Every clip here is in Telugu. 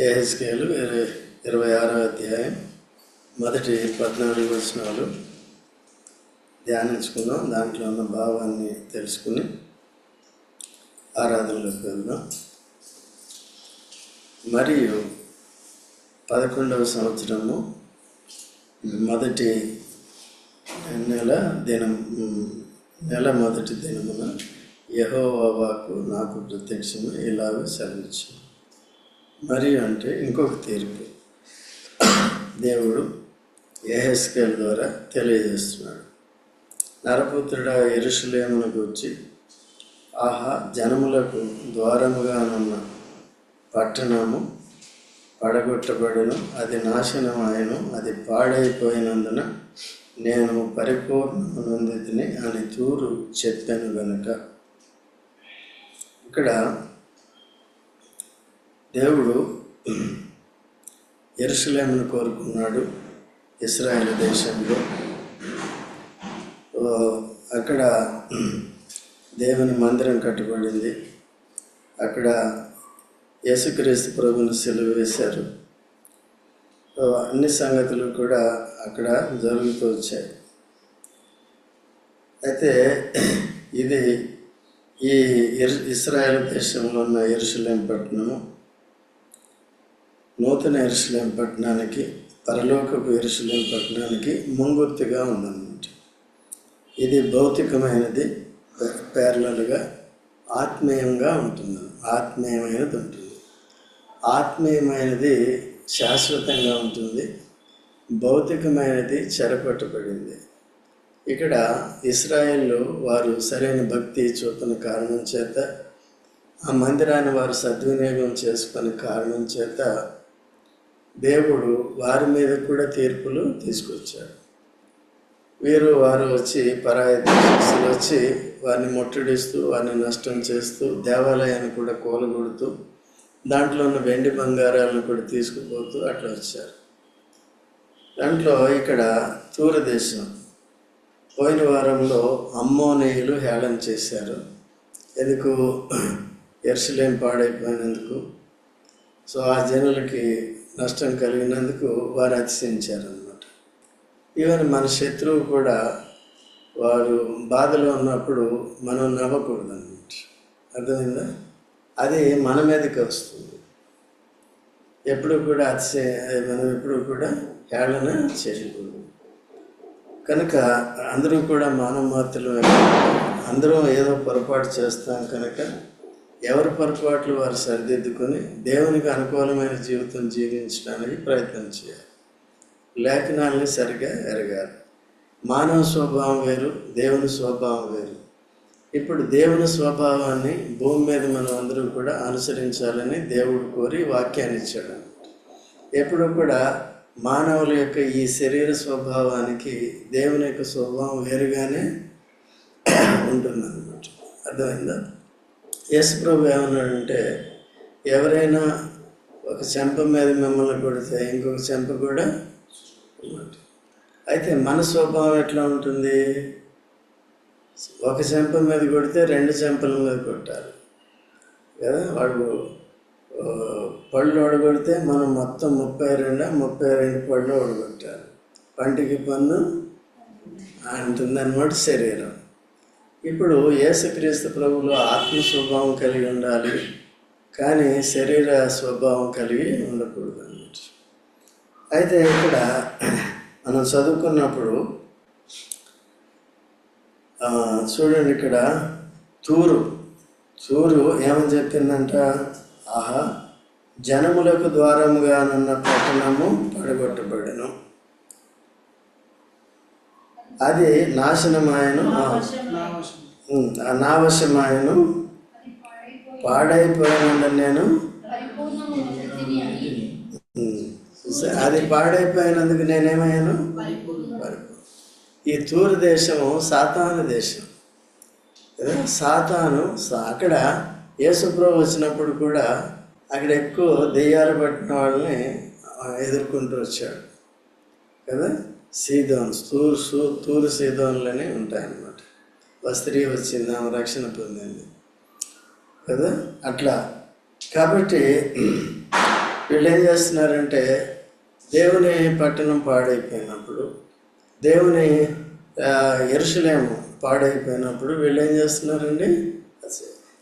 ఏహెచ్కేలు ఇరవై ఇరవై ఆరో అధ్యాయం మొదటి పద్నాలుగు వచనాలు ధ్యానించుకుందాం. దాంట్లో ఉన్న భావాన్ని తెలుసుకుని ఆరాధనలోకి వెళ్దాం. మరియు పదకొండవ సంవత్సరము మొదటి నెల దినం నెల మొదటి దినమున యహోవాకు నాకు ప్రత్యక్షము ఇలాగ సెలవిచ్చు మరియు అంటే ఇంకొక తీర్పు. దేవుడు ఏహెస్కేల్ ద్వారా తెలియజేస్తున్నాడు. నరపుత్రుడ ఎరుషులేమునకు వచ్చి ఆహా జనములకు ద్వారముగానున్న పట్టణము పడగొట్టబడును అది నాశనమాయను అది పాడైపోయినందున నేను పరిపూర్ణనందితిని అని తూరు చెప్పాను గనుక. ఇక్కడ దేవుడు ఎరుసలేమును కోరుకున్నాడు ఇస్రాయేల్ దేశంలో. అక్కడ దేవుని మందిరం కట్టబడింది. అక్కడ యేసుక్రీస్తు ప్రభుని సెలవు వేశారు. అన్ని సంగతులు కూడా అక్కడ జరుగుతూ వచ్చాయి. అయితే ఇది ఈ ఇస్రాయేల్ దేశంలో ఉన్న ఎరుసలేం పట్టణము. నూతన ఎరుసలేం పట్టణానికి పరలోకపు ఎరుసలేం పట్టణానికి ముంగుర్తిగా ఉందన్నమాట. ఇది భౌతికమైనది పేర్లలుగా ఆత్మీయంగా ఉంటుంది ఆత్మీయమైనది ఉంటుంది. ఆత్మీయమైనది శాశ్వతంగా ఉంటుంది భౌతికమైనది చెరపట్టబడింది ఇక్కడ ఇస్రాయేల్లో వారు సరైన భక్తి చూపిన కారణం చేత ఆ మందిరాన్ని వారు సద్వినియోగం చేసుకునే కారణం చేత దేవుడు వారి మీద కూడా తీర్పులు తీసుకొచ్చాడు. వీరు వారు వచ్చి పరాయి దేశస్తులు వచ్చి వారిని ముట్టడిస్తూ వారిని నష్టం చేస్తూ దేవాలయాన్ని కూడా కూలగొడుతూ దాంట్లో ఉన్న వెండి బంగారాలను కూడా తీసుకుపోతూ అట్లా వచ్చారు. దాంట్లో ఇక్కడ తూరు పోయిన వారంలో అమ్మోనేయులు హేళన చేశారు. ఎందుకు? ఎర్సలేం పాడైపోయినందుకు. సో ఆ జనులకి నష్టం కలిగినందుకు వారు అతిశయించారనమాట ఈవెన్ మన శత్రువు కూడా వారు బాధలో ఉన్నప్పుడు మనం నవ్వకూడదు అనమాట అర్థమైందా? అది మన మీదకి వస్తుంది. ఎప్పుడు కూడా అతిశయ మనం ఎప్పుడు కూడా హేళన చేయకూడదు. కనుక అందరూ కూడా మానవ మాత్రలు అందరూ ఏదో పొరపాటు చేస్తాం కనుక ఎవరి పొరపాట్లు వారు సరిదిద్దుకొని దేవునికి అనుకూలమైన జీవితం జీవించడానికి ప్రయత్నం చేయాలి. లేఖనాల్ని సరిగా ఎరగాలి. మానవ స్వభావం వేరు దేవుని స్వభావం వేరు. ఇప్పుడు దేవుని స్వభావాన్ని భూమి మీద మనం అందరూ కూడా అనుసరించాలని దేవుడు కోరి వాక్యాన్ని ఇచ్చాడు ఎప్పుడు కూడా మానవుల యొక్క ఈ శరీర స్వభావానికి దేవుని యొక్క స్వభావం వేరుగానే ఉంటుందన్నమాట. అర్థమైందా? యేసు ప్రభు ఏమన్నాడంటే ఎవరైనా ఒక చెంప మీద మిమ్మల్ని కొడితే ఇంకొక చెంప కూడా అయితే మన స్వభావం ఎట్లా ఉంటుంది? ఒక చెంప మీద కొడితే రెండు చెంపల మీద కొట్టాలి. కదా? వాడు పళ్ళు ఒడగొడితే మనం మొత్తం ముప్పై రెండు ముప్పై రెండు పళ్ళు ఒడగొట్టాలి. పంటికి పన్ను అంటుందన్నమాట శరీరం. ఇప్పుడు యేసుక్రీస్తు ప్రభువులో ఆత్మ స్వభావం కలిగి ఉండాలి కానీ శరీర స్వభావం కలిగి ఉండకూడదు అన్నమాట అయితే ఇక్కడ మనం చదువుకున్నప్పుడు చూడండి ఇక్కడ తూరు. తూరు ఏమని చెప్పిందంట? ఆహా జనములకు ద్వారముగానున్న పట్టణము పడగొట్టబడను. అది నాశనమాయను నావశమాయను పాడైపోయినందుకు నేను? అది పాడైపోయినందుకు నేనేమయ్యాను. ఈ తూరు దేశము సాతాను దేశం? సాతాను అక్కడ యేసుప్రభు వచ్చినప్పుడు కూడా అక్కడ ఎక్కువ దెయ్యాలు పట్టిన వాళ్ళని ఎదుర్కొంటూ వచ్చాడు. కదా? సీదోన్స్ తూరు సూ తూరు సీదోన్లని ఉంటాయన్నమాట. ఒక స్త్రీ వచ్చింది ఆమె రక్షణ పొందింది. కదా? అట్లా. కాబట్టి వీళ్ళు ఏం చేస్తున్నారంటే దేవుని పట్టణం పాడైపోయినప్పుడు దేవుని ఎరుసలేము పాడైపోయినప్పుడు వీళ్ళు ఏం చేస్తున్నారండి?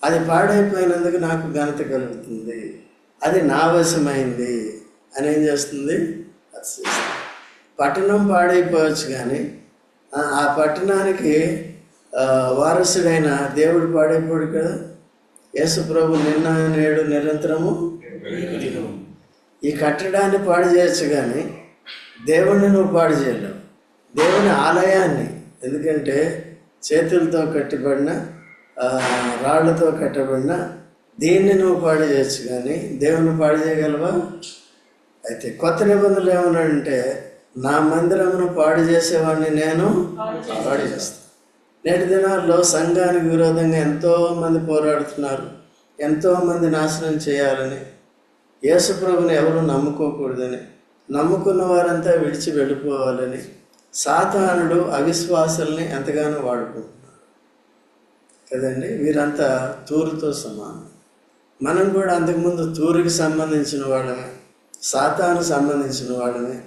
అది పాడైపోయినందుకు నాకు ఘనత కలుగుతుంది. అది నా వశమైంది అని ఏం చేస్తుంది? అది చేస్తుంది. పట్టణం పాడైపోవచ్చు కానీ ఆ- పట్టణానికి వారసుడైన దేవుడు పాడైపోడు కదా? యేసుప్రభు నిన్న నేడు నిరంతరము ఈ కట్టడాన్ని పాడు చేయొచ్చు కానీ దేవుణ్ణి నువ్వు పాడు చేయలేవు. దేవుని ఆలయాన్ని ఎందుకంటే చేతులతో కట్టబడిన రాళ్ళతో రాళ్ళతో కట్టబడిన దీన్ని నువ్వు పాడు చేయొచ్చు కానీ దేవుని పాడు చేయగలవా? అయితే కొత్త నిబంధనలు ఏమన్నాడంటే నా మందిరమును పాడు చేసేవాడిని నేను పాడు చేస్తాను. నేటి దినాల్లో సంఘానికి విరోధంగా ఎంతో మంది పోరాడుతున్నారు. ఎంతో మంది నాశనం చేయాలని. యేసుప్రభుని ఎవరు నమ్ముకోకూడదని. నమ్ముకున్న వారంతా విడిచి వెళ్ళిపోవాలని. సాతానుడు అవిశ్వాసుల్ని ఎంతగానో వాడుకుంటున్నాడు. కదండి? వీరంతా తూరుతో సమానం. మనం కూడా అంతకుముందు తూరుకి సంబంధించిన వాళ్ళమే. సాతాను సంబంధించిన వాళ్ళమే.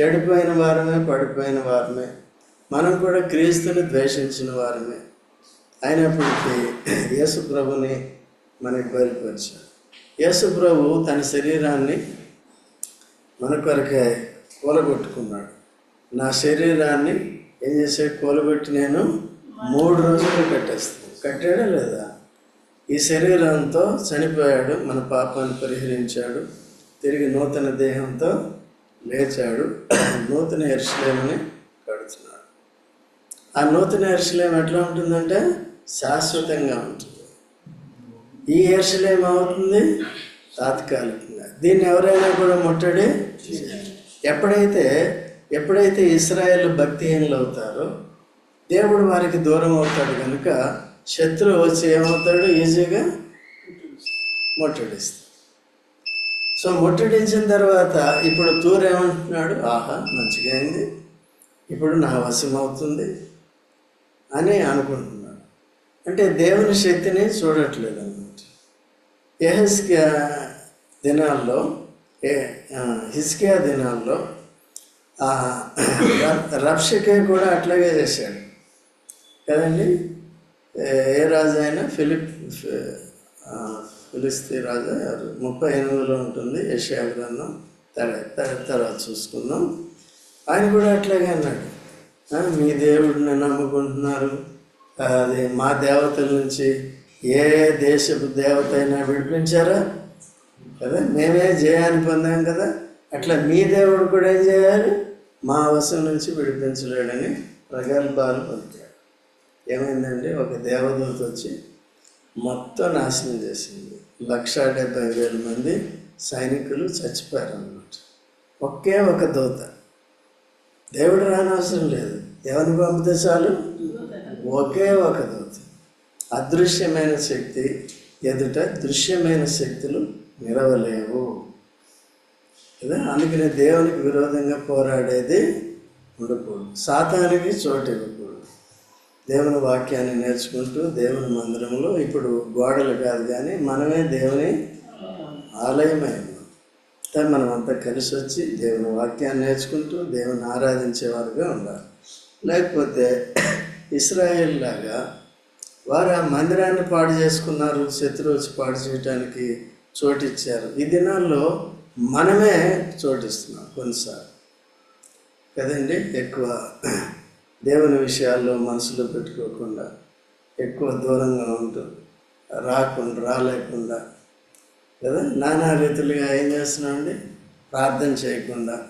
చెడిపోయిన వారమే పడిపోయిన వారమే. మనం కూడా క్రీస్తుని ద్వేషించిన వారమే. అయినప్పటికీ యేసు ప్రభుని మనకి బయలుపరిచాడు యేసు ప్రభు తన శరీరాన్ని మన కొరకే కూలగొట్టుకున్నాడు. నా శరీరాన్ని ఏం చేసే కూలగొట్టి నేను మూడు రోజులు కట్టేస్తాను. కట్టాడా లేదా? ఈ శరీరంతో చనిపోయాడు మన పాపాన్ని పరిహరించాడు తిరిగి నూతన దేహంతో లేచాడు. నూతన ఎరుసలేమని కడుతున్నాడు ఆ నూతన ఎరుసలేం ఎట్లా ఉంటుందంటే శాశ్వతంగా ఉంటుంది. ఈ ఎరుసలేం అవుతుంది తాత్కాలికంగా. దీన్ని ఎవరైనా కూడా ముట్టడి ఎప్పుడైతే ఎప్పుడైతే ఇస్రాయేల్ భక్తిహీనులు అవుతారో దేవుడు వారికి దూరం అవుతాడు కనుక శత్రువు వచ్చి ఏమవుతాడు? ఈజీగా ముట్టడిస్తాడు. సో ముట్టడించిన తర్వాత ఇప్పుడు తూరు ఏమంటున్నాడు? ఆహా మంచిగా అయింది. ఇప్పుడు నా వశం అవుతుంది అని అనుకుంటున్నాడు. అంటే దేవుని శక్తిని చూడట్లేదు అనమాట ఎహెస్కియా దినాల్లో ఏ హిస్కియా దినాల్లో ఆ, ర- కూడా అట్లాగే చేశాడు. కదండి? ఏ రాజు అయినా ఫిలిప్ ఫి- రాజా ముప్పై ఎనిమిదిలో ఉంటుంది. యెషయా గ్రంథం. తర్వాత తర్వాత- చూసుకుందాం. ఆయన కూడా అట్లాగే అన్నాడు. మీ దేవుడిని నమ్ముకుంటున్నారు. అది మా దేవతల నుంచి ఏ దేశపు దేవత అయినా విడిపించారా? కదా మేమే జయాన్ని పొందాం కదా. అట్లా మీ దేవుడు కూడా ఏం చేయాలి? మా వశం నుంచి విడిపించలేడని ప్రగల్భాలు పొందాడు. ఏమైందండి ఒక దేవదూత వచ్చి మొత్తం నాశనం చేసింది. లక్ష డెబ్బై వేల మంది సైనికులు చచ్చిపోయారు అన్నమాట ఒకే ఒక దూత. దేవుడు రానవసరం లేదు. ఎవరిని పంపితే చాలు? ఒకే ఒక దూత. అదృశ్యమైన శక్తి ఎదుట దృశ్యమైన శక్తులు నిలవలేవు. కదా? అందుకనే దేవునికి విరోధంగా పోరాడేది ఉండకూడదు. సాతానికి చోటు ఇవ్వకూడదు. దేవుని వాక్యాన్ని నేర్చుకుంటూ దేవుని మందిరంలో ఇప్పుడు గోడలు కాదు కానీ మనమే దేవుని ఆలయమై ఉన్నాం. మనం అంతా కలిసి వచ్చి దేవుని వాక్యాన్ని నేర్చుకుంటూ దేవుని ఆరాధించేవారుగా ఉండాలి. లేకపోతే ఇస్రాయేల్ లాగా వారు ఆ మందిరాన్ని పాడు చేసుకున్నారు శత్రువు వచ్చి పాడు చేయడానికి చోటిచ్చారు ఈ దినాల్లో మనమే చోటిస్తున్నాం కొన్నిసార్లు. కదండి? ఎక్కువ దేవుని విషయాల్లో మనసులో పెట్టుకోకుండా ఎక్కువ దూరంగా ఉంటూ రాకుండా రాలేకుండా కదా? నానా రీతులుగా ఏం చేస్తున్నామండి? ప్రార్థన చేయకుండా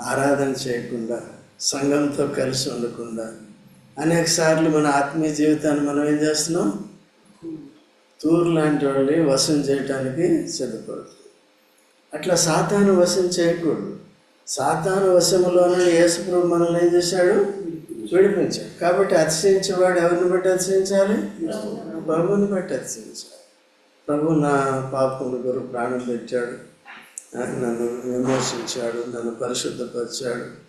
ఆరాధన చేయకుండా సంఘంతో కలిసి ఉండకుండా అనేక సార్లు మన ఆత్మీయ జీవితాన్ని మనం ఏం చేస్తున్నాం? తూరు లాంటి వాళ్ళని వశం చేయటానికి సిద్ధపడుతుంది అట్లా సాతాను వశం చేయకూడదు. సాతాను వశములోనే యేసుప్రభు మనల్ని ఏం చేశాడు? విడిపించాడు కాబట్టి అతిశయించేవాడు ఎవరిని బట్టి అతిశయించాలి? ప్రభువుని బట్టి అతిశయించాలి. ప్రభు నా పాపముల కొరకు ప్రాణం పెట్టాడు. నన్ను విమర్శించాడు నన్ను పరిశుద్ధపరిచాడు.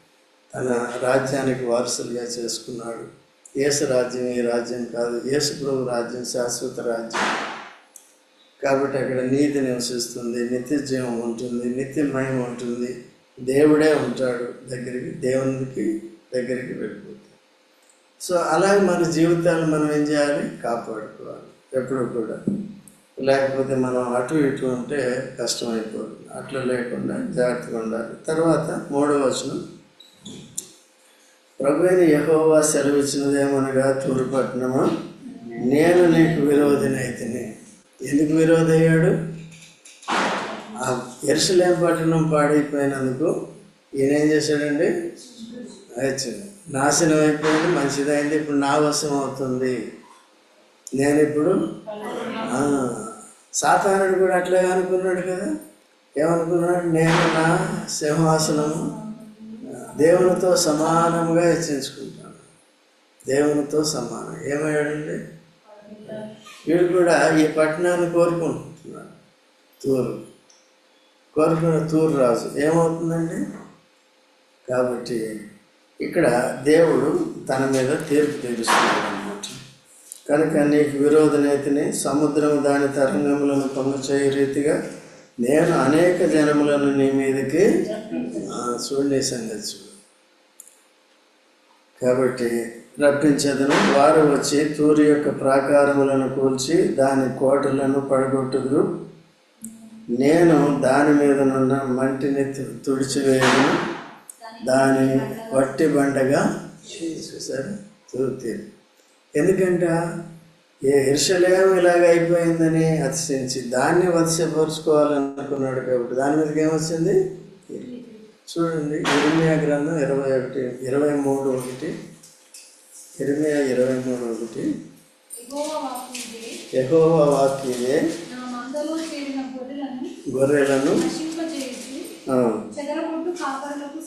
తన రాజ్యానికి వారసులుగా చేసుకున్నాడు. యేసు రాజ్యం ఈ రాజ్యం కాదు. యేసు ప్రభు రాజ్యం శాశ్వత రాజ్యం. కాబట్టి అక్కడ నీతి నివసిస్తుంది నిత్య జీవం ఉంటుంది నిత్య ఉంటుంది. దేవుడే ఉంటాడు దగ్గరికి దేవునికి దగ్గరికి వెళ్ళి సో అలాగే మన జీవితాలు మనం ఏం చేయాలి? కాపాడుకోవాలి. ఎప్పుడు కూడా. లేకపోతే మనం అటు ఇటు ఉంటే కష్టమైపోతుంది. అట్లా లేకుండా జాగ్రత్తగా ఉండాలి. తర్వాత మూడవ వచనం. ప్రభుని యహోవా సెలవిచ్చినదేమనగా తూర్పట్నమా నేను నీకు విరోధినైతిని. ఎందుకు విరోధి అయ్యాడు ఆ ఎరుసలేం పట్టణం పాడైపోయినందుకు ఈయన ఏం చేశాడండి? వచ్చింది నాశనం అయిపోయింది మంచిదైంది. ఇప్పుడు నా వశం అవుతుంది. నేను ఇప్పుడు సాతానుడు కూడా అట్లాగే అనుకున్నాడు కదా. ఏమనుకున్నాడు? నేను నా సింహాసనము దేవునితో సమానంగా హెచ్చించుకుంటాను దేవునితో సమానం. ఏమయ్యాడండి? వీడు కూడా ఈ పట్టణాన్ని కోరుకుంటున్నాడు. తూరు. కోరుకున్న తూరు రాజు. ఏమవుతుందండి? కాబట్టి ఇక్కడ దేవుడు తన మీద తీర్పు తీరుస్తున్నాడు అనమాట కనుక నీకు విరోధనేతిని సముద్రం దాని తరంగములను పొంగు రీతిగా నేను అనేక జనములను నీ మీదకి ఆ, చూడండి సంగతి కాబట్టి రప్పించదను వారు వచ్చి తూరి యొక్క ప్రాకారములను కూల్చి దాని కోటలను పడగొట్టుదురు. నేను దాని మీద నున్న మంటిని తుడిచివేయను. దాని వట్టి బండగా చూసారు తూర్తి ఎందుకంటే ఏ ఇర్షలేం ఇలాగ అయిపోయిందని అతిశించి దాన్ని వత్సపరుచుకోవాలనుకున్నాడు కాబట్టి దాని మీదకి ఏమొచ్చింది? చూడండి ఇరిమియా గ్రంథం ఇరవై ఒకటి ఇరవై మూడు ఒకటి ఇరిమియా ఇరవై మూడు ఒకటి. యెహోవా వాక్యే గొర్రెలను గొర్రెలను నశింపజేసి ఆ, చెదరగొట్టు కాపరులకు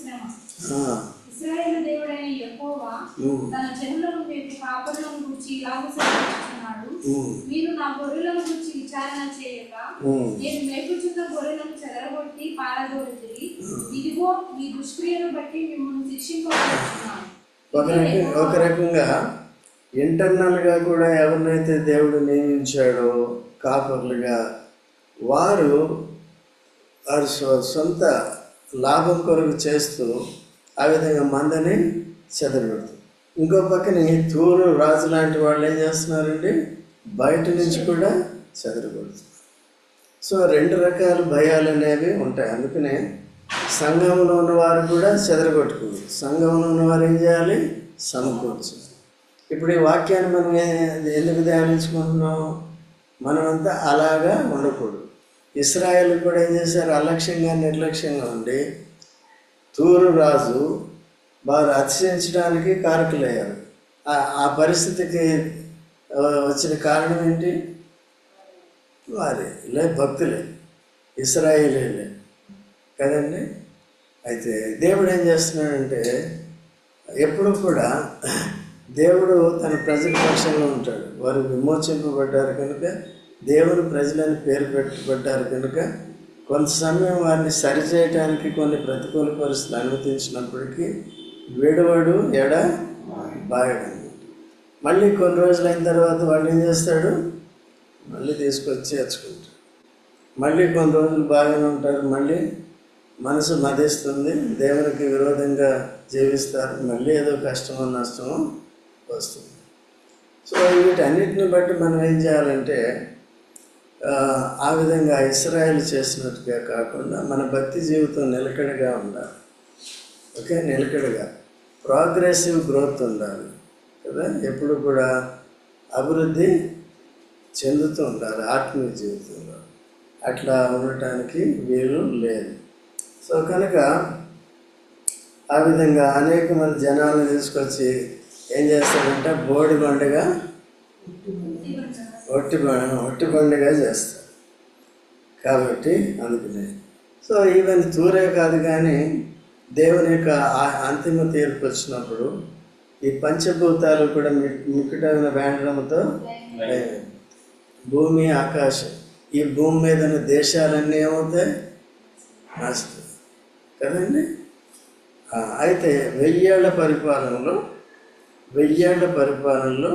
శ్రమ ఆ, ఇశ్రాయేలు దేవుడైన యెహోవా ఉమ్, తన జనులను మేపు కాపరులను గురించి ఇలాగ సెలవిస్తున్నాడు ఉమ్, మీరు నా గొర్రెలను గురించి విచారణ చేయక ఉమ్. నేను మేపుచున్న గొర్రెలను చెదరగొట్టి పారదోలితిరి. ఇదిగో మీ దుష్క్రియను బట్టి మిమ్మల్ని శిక్షింపబడుతున్నాను ఒక రకం ఒక రకంగా ఇంటర్నల్గా కూడా ఎవరినైతే దేవుడు నియమించాడో కాపర్లుగా వారు వారి సొంత లాభం కొరకు చేస్తూ ఆ విధంగా మందని చెదరబెడుతుంది ఇంకో పక్కన తూరు రాజు లాంటి వాళ్ళు ఏం చేస్తున్నారండి? బయట నుంచి కూడా చెదరగొడుతున్నారు సో రెండు రకాల భయాలు అనేవి ఉంటాయి. అందుకనే సంఘంలో ఉన్నవారు కూడా చెదరగొట్టుకుంది సంఘంలో ఉన్నవారు ఏం చేయాలి? సమకూర్చు ఇప్పుడు ఈ వాక్యాన్ని మనం ఏ- ఎందుకు ధ్యానించుకుంటున్నాం మనమంతా అలాగా ఉండకూడదు. ఇస్రాయల్ కూడా ఏం చేశారు? అలక్ష్యంగా నిర్లక్ష్యంగా ఉండి తూరు రాజు వారు అతిశయించడానికి కారకులయ్యారు. ఆ- పరిస్థితికి వచ్చిన కారణం ఏంటి? వారే లే భక్తులే ఇస్రాయేలీలే కదండి? అయితే దేవుడు ఏం చేస్తున్నాడంటే ఎప్పుడు కూడా దేవుడు తన ప్రజల పక్షంలో ఉంటాడు. వారు విమోచింపబడ్డారు కనుక దేవుడు ప్రజలని పేరు పెట్టబడ్డారు కనుక కొంత సమయం వారిని సరిచేయటానికి కొన్ని ప్రతికూల పరిస్థితులు అనుమతించినప్పటికీ విడవడు ఎడ బాయడు. మళ్ళీ కొన్ని రోజులు అయిన తర్వాత వాళ్ళు ఏం చేస్తాడు? మళ్ళీ తీసుకొచ్చి చేర్చుకుంటాడు. మళ్ళీ కొన్ని రోజులు బాగానే ఉంటారు మళ్ళీ మనసు మదిస్తుంది దేవునికి విరోధంగా జీవిస్తారు మళ్ళీ ఏదో కష్టమో నష్టమో వస్తుంది. సో వీటన్నిటిని బట్టి మనం ఏం చేయాలంటే ఆ, విధంగా ఇస్రాయల్ చేసినట్టుగా కాకుండా మన భక్తి జీవితం నిలకడగా ఉండాలి. ఓకే? నిలకడగా. ప్రోగ్రెసివ్ గ్రోత్ ఉండాలి. కదా? ఎప్పుడు కూడా అభివృద్ధి చెందుతూ ఉండాలి ఆత్మీయ జీవితంలో. అట్లా ఉండటానికి వీలు లేదు. సో కనుక ఆ విధంగా అనేక మంది జనాలను తీసుకొచ్చి ఏం చేస్తారంటే బోడి బండగా ఒట్టి ఒట్టి బండగా చేస్తారు కాబట్టి అందుకనే సో ఈవెన్ తూరే కాదు కానీ దేవుని యొక్క అంతిమ తీర్పు వచ్చినప్పుడు ఈ పంచభూతాలు కూడా మిక్కుటైన వేండడంతో భూమి ఆకాశం. ఈ భూమి మీద ఉన్న దేశాలన్నీ ఏమవుతాయి? నాశనం కదండి? అయితే వెయ్యేళ్ళ పరిపాలనలో వెయ్యేళ్ళ పరిపాలనలో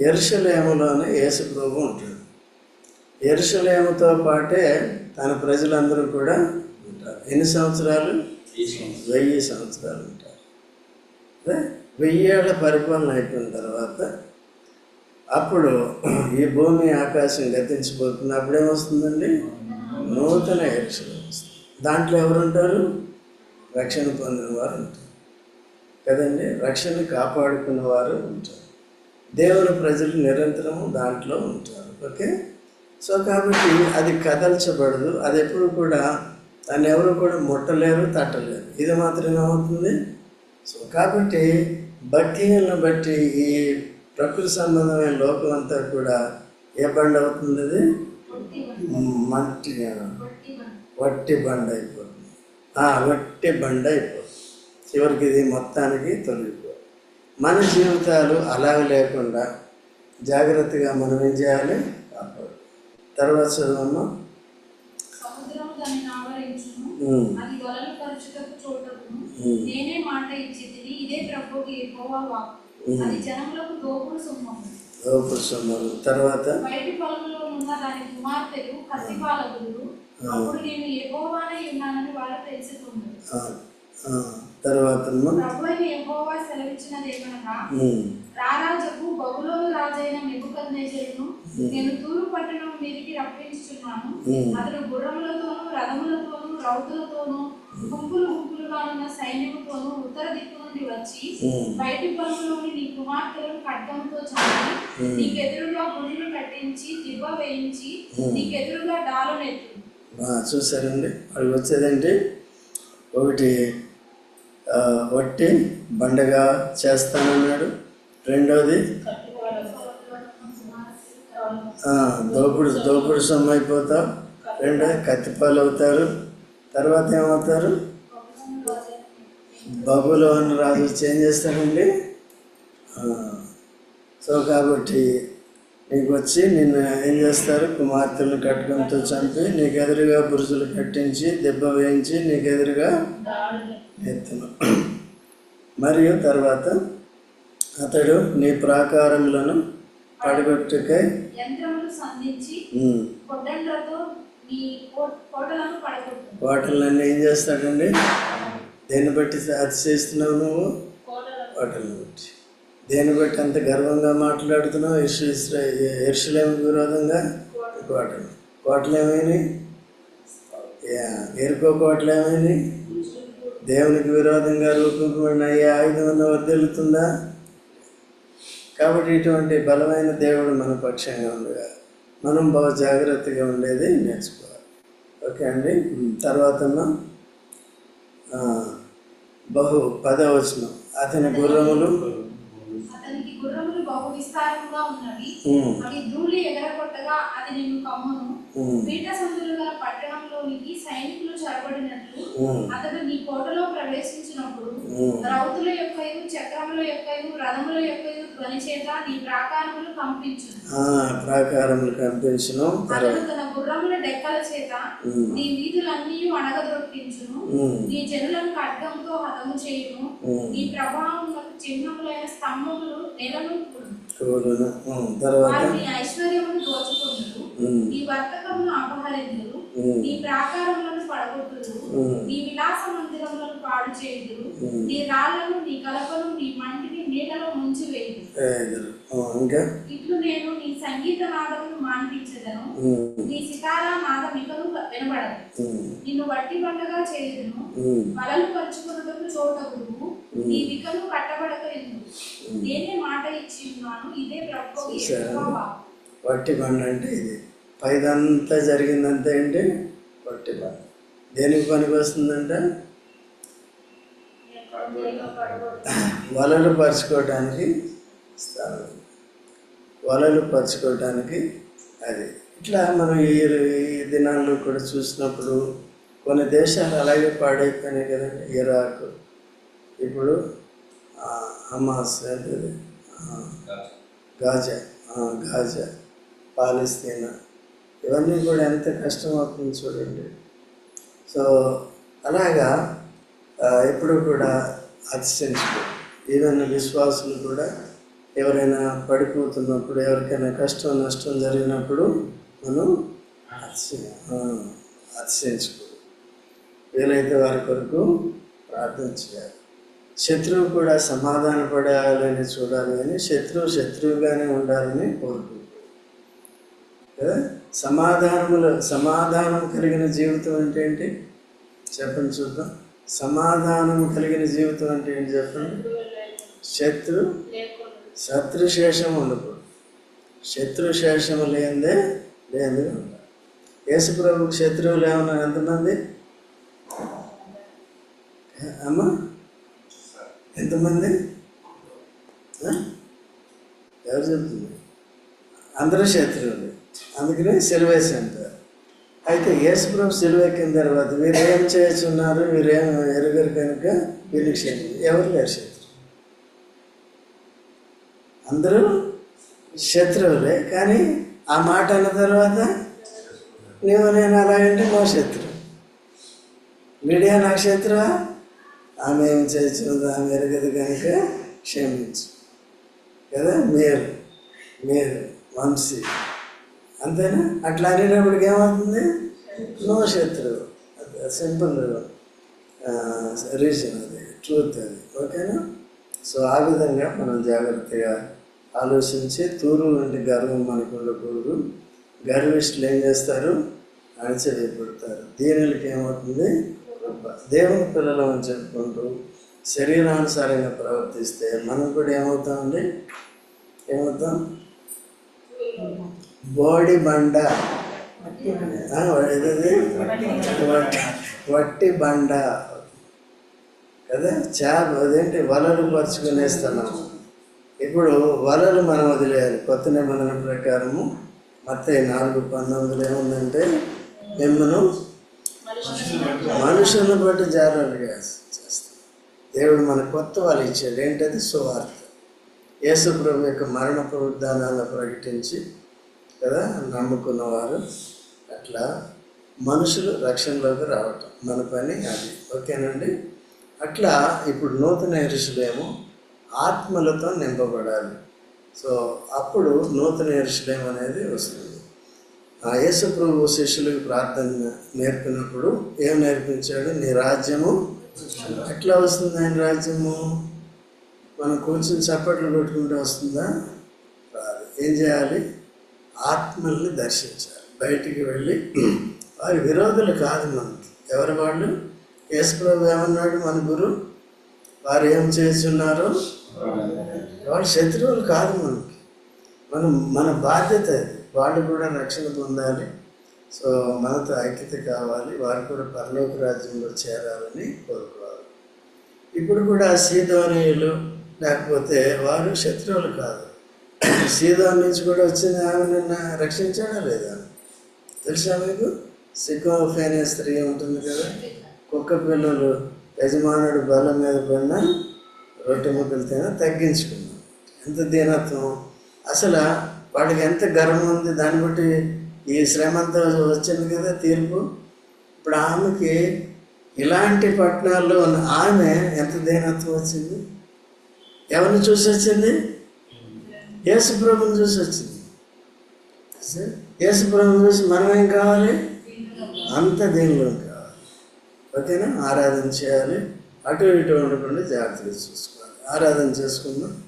ఎరుషలేములోనే యేసుప్రభు ఉంటాడు. ఎరుసలేముతో పాటే తన ప్రజలందరూ కూడా ఉంటారు. ఎన్ని సంవత్సరాలు? వెయ్యి సంవత్సరాలు. ఉంటారు. అదే వెయ్యేళ్ళ పరిపాలన అయిపోయిన తర్వాత అప్పుడు ఈ భూమి ఆకాశం గతించిపోతుంది. అప్పుడేమొస్తుందండి? నూతన ఎరుసలేం వస్తుంది. దాంట్లో ఎవరు ఉంటారు రక్షణ పొందిన వారు ఉంటారు. కదండి? రక్షణ కాపాడుకున్న వారు ఉంటారు. దేవుని ప్రజలు నిరంతరము దాంట్లో ఉంటారు. ఓకే? సో కాబట్టి అది కదల్చబడదు. అది ఎప్పుడు కూడా దాన్ని ఎవరు కూడా ముట్టలేరు తట్టలేరు. ఇది మాత్రం ఏమవుతుంది? సో కాబట్టి భక్తిని బట్టి ఈ ప్రకృతి సంబంధమైన లోకం అంతా కూడా ఏ బండ అవుతుంది అది? మట్టి వట్టి బండ అయిపోతుంది. వట్టి బండ అయిపోతుంది. చివరికి ఇది మొత్తానికి తొలగిపోతుంది. మన జీవితాలు అలాగ లేకుండా జాగ్రత్తగా మనం ఏం చేయాలి? కాపాడు తర్వాత నేనే మాట ఇదే ప్రభుకి ఎక్కువ. అది జనములకు దోపుడు సొమ్మము సొమ్మలు. తర్వాత? బయటి పొలంలో ఉన్న దాని కుమార్తెలు కత్తి పాలకులు అప్పుడు నేను ఉన్నానని వారు తెలుసుకున్నారు తర్వాత రారాజకు బబులోను రాజైన నెబుకద్నెజరును నేను తూరు పట్టణం మీదికి రప్పించుచున్నాను. ఉమ్, అతడు గుర్రములతోనూ రథములతోనూ రౌతులతోనూ గుంపులు గుంపులుగా ఉన్న సైన్యముతోనూ ఉత్తర దిక్కు నుండి వచ్చి ఉమ్, బయటి పొలంలోని నీ కుమార్తెలను ఖడ్గంతో చంపి నీకెదురుగా కట్టించి దిబ్బ వేయించి నీకెదురుగా చూసారండి వాడికి వచ్చేదేంటి? ఒకటి వట్టి బండగా చేస్తానన్నాడు. రెండోది దోపుడు దోపుడు సొమ్ము అయిపోతావు రెండోది కత్తిపాలు అవుతారు. తర్వాత ఏమవుతారు? బబులోన్ రాజు చేంజ్ ఏం సో కాబట్టి నీకు వచ్చి నిన్ను ఏం చేస్తారు? కుమార్తెలను కట్టడంతో చంపి నీకు ఎదురుగా బురుజులు కట్టించి దెబ్బ వేయించి నీకు ఎదురుగా ఎత్తును. మరియు తర్వాత అతడు నీ ప్రాకారములను పడగొట్టుకై యంత్రములు సంధించి ఉమ్, కొడ్డండ్రతో నీ కో- కోటలను పడగొట్టు. వాటిలన్నీ ఏం చేస్తాడండి? దేన్ని బట్టి అతిశయిస్తున్నావు నువ్వు? కోటలను వాటిని బట్టి. దేన్ని బట్టి అంత గర్వంగా మాట్లాడుతున్నావు? ఇర్షు ఎర్షులేమి విరోధంగా? కోటలు కోటలు ఏమైనాయి ఎరుకో కోటలు ఏమైనాయి దేవునికి విరోధంగా రూపింపబడిన ఏ ఆయుధం అన్న వర్దిల్లుతుందా కాబట్టి ఇటువంటి బలమైన దేవుడు మన పక్షంగా ఉండగా మనం బాగా జాగ్రత్తగా ఉండేది నేర్చుకోవాలి. ఓకే అండి? తర్వాత బహు పదవచనం. అతని గుర్రములు అతనికి గుర్రములు బహు విస్తారముగా ఉన్నవి అవి ధూళి ఎగరగొట్టగా అది నిన్ను కమ్మును. పీఠ సందులు గల పట్టణంలోనికి సైనికులు చొరబడినట్లు అతడు నీ కోటలో ప్రవేశించినప్పుడు. రౌతుల యొక్కయు చక్రముల యొక్కయు రథముల యొక్కయు ధ్వని చేత నీ ప్రాకారములు కంపించు ప్రాకారములు అతడు తన గుర్రముల డెక్కల చేత నీ వీధులన్నీ అణగదొక్కించును నీ జనులను ఖడ్గంతో హతము చేయును. నీ ప్రభావములకు చిహ్నములైన స్తంభములు నెలను ఉమ్, తర్వాత నీ వర్తకమును అపహరిందురు నీ ప్రాకారములను పడగొట్టుదురు. ఉమ్, నీ విలాస మందిరములను పాడు చేయుదురు. నీ కలపను నీ మంటిని నీళ్ళలో ముంచి వేయుదు ఐదురు. ఉమ్, ఇంకా? ఇట్లు నేను నీ సంగీత నాదమును మాన్పించదను. నీ సితారా నాదం ఇకను వినబడదు ఉమ్, నిన్ను వట్టి బండగా చేయుదును. వలలు పరుచుకున్నటకు చోటగుడు నీ వికలు కట్టబడక ఎందుకు నేనే మాట ఇచ్చి ఉన్నాను ఇదే? వట్టి బండ అంటే ఇది. పైదంతా జరిగిందంతా ఏంటి? వట్టి బండ దేనికి పనికి వస్తుందంట వలలు పరుచుకోవడానికి స్థానం వలలు పరుచుకోవడానికి అది. ఇట్లా మనం ఈ ఈ దినాల్లో కూడా చూసినప్పుడు కొన్ని దేశాలు అలాగే పాడైపోయినాయి కదండి. ఇరాక్ ఇప్పుడు హమాస్ ఏంటిది గాజా గాజా పాలస్తీనా ఇవన్నీ కూడా ఎంత కష్టం అవుతుంది చూడండి. సో అలాగా ఎప్పుడు కూడా అతిశించదు ఏదైనా విశ్వాసులు కూడా ఎవరైనా పడిపోతున్నప్పుడు ఎవరికైనా కష్టం నష్టం జరిగినప్పుడు మనం అతిశయ- అతిశయించుకో వీలైతే వారి కొరకు ప్రార్థన చేయాలి. శత్రువు కూడా సమాధాన పడాలని చూడాలి కానీ శత్రువు శత్రువుగానే ఉండాలని కోరుకుంటుంది. కదా? సమాధానములు సమాధానం కలిగిన జీవితం అంటే ఏంటి? చెప్పండి చూద్దాం. సమాధానం కలిగిన జీవితం అంటే ఏంటి చెప్పండి? శత్రు శత్రుశేషం ఉండకూడదు. శత్రుశేషం లేనిదే లేదు ఉండాలి యేసుప్రభుకి శత్రువులు ఏమన్నా ఎంతమంది? అమ్మా? ఎంతమంది? ఎవరు చెప్తుంది అందరూ శత్రువులు అందుకని సిలువేసి అంటారు అయితే యేసుప్రభు సిలువెక్కిన తర్వాత వీరు ఏం చేస్తున్నారు? వీరేం ఎరుగరు కనుక వీళ్ళు శత్రు ఎవరు లేరు శత్రు అందరూ శత్రువులే కానీ ఆ మాట అన్న తర్వాత నీవు నేను అలాగంటే మా శత్రువు మీడియా నా శత్రువా ఆమె ఏం చేస్తున్నది ఆమె ఎరగదు కనుక క్షమించు. కదా? మీరు మీరు వంశీ. అంతేనా? అట్లా అనేటప్పటికి ఏమవుతుంది? నో శత్రువు. సింపుల్ రీజన్ అది. ట్రూత్ అది. ఓకేనా? సో ఆ విధంగా మనం జాగ్రత్తగా ఆలోచించి తూరు వంటి గర్వం మనకు ఉండకూడదు. గర్విష్ఠులు ఏం చేస్తారు? అణచివేయబడతారు. దీనులకి ఏమవుతుంది? దేవుని పిల్లలు అని చెప్పుకుంటూ శరీరానుసారంగా ప్రవర్తిస్తే మనం కూడా ఏమవుతామండి? ఏమవుతాం? బోడి బండ. ఏదది? వట్టి వట్టి బండ. కదా? చేప అదేంటి? వలలు పరుచుకునేస్తున్నాం. ఇప్పుడు వలలు మనం వదిలేయాలి. కొత్త నిబంధన ప్రకారము మత్తే నాలుగు పంతొమ్మిదిలో ఏముందంటే మిమ్మను మనుషులను బట్టి జాగ్రత్తగా చేస్తాం. దేవుడు మన కొత్త వాళ్ళు ఇచ్చాడు. ఏంటది? సువార్త. యేసు ప్రభు యొక్క మరణ పునరుద్ధానాలను ప్రకటించి కదా నమ్ముకున్నవారు అట్లా మనుషులు రక్షణలోకి రావటం. మన పని అది. ఓకేనండి? అట్లా ఇప్పుడు నూతన ఇరుషులేమో ఆత్మలతో నింపబడాలి. సో అప్పుడు నూతన ఎరుసలేం అనేది వస్తుంది. ఆ యేసు ప్రభు శిష్యులకు ప్రార్థన నేర్పినప్పుడు ఏం నేర్పించాడు? నీ రాజ్యము ఎట్లా వస్తుంది ఆయన రాజ్యము? మనం కూర్చుని చప్పట్లు కొట్టుకుంటూ వస్తుందా? రాదు. ఏం చేయాలి? ఆత్మల్ని దర్శించాలి. బయటికి వెళ్ళి వారి విరోధులు కాదు మనకి ఎవరు వాళ్ళు? యేసుప్రభు ఏమన్నాడు మన గురు? వారు ఏం చేస్తున్నారు? వాళ్ళు శత్రువులు కాదు మనకి. మనం మన బాధ్యత అది. వాళ్ళు కూడా రక్షణ పొందాలి. సో మనతో ఐక్యత కావాలి. వారు కూడా పరలోక రాజ్యంలో చేరాలని కోరుకోవాలి. ఇప్పుడు కూడా సీదోనీయులు లేకపోతే వారు శత్రువులు కాదు. సీదోన్ నుంచి కూడా వచ్చింది ఆమె నిన్న రక్షించాడా లేదా? తెలుసా మీకు? సికోఫేనే స్త్రీ ఉంటుంది కదా? కుక్క పిల్లలు యజమానుడు బలం మీద పడిన రొట్టె ముక్కలు తిన తగ్గించుకున్నాం. ఎంత దీనత్వం? అసలు వాళ్ళకి ఎంత గర్వం ఉంది దాన్ని బట్టి ఈ శ్రమంతా వచ్చింది కదా తీర్పు. ఇప్పుడు ఆమెకి ఇలాంటి పట్టణాల్లో ఉన్న ఆమె ఎంత దీనత్వం వచ్చింది? ఎవరిని చూసి వచ్చింది? యేసుప్రభుని చూసి వచ్చింది. యేసుప్రభుని చూసి మనం ఏం కావాలి? అంత దీనిలో కావాలి. ఓకేనా? ఆరాధన చేయాలి. అటు ఇటు ఉండకుండా జాగ్రత్తగా చూసుకోవాలి. ఆరాధన చేసుకుందాం.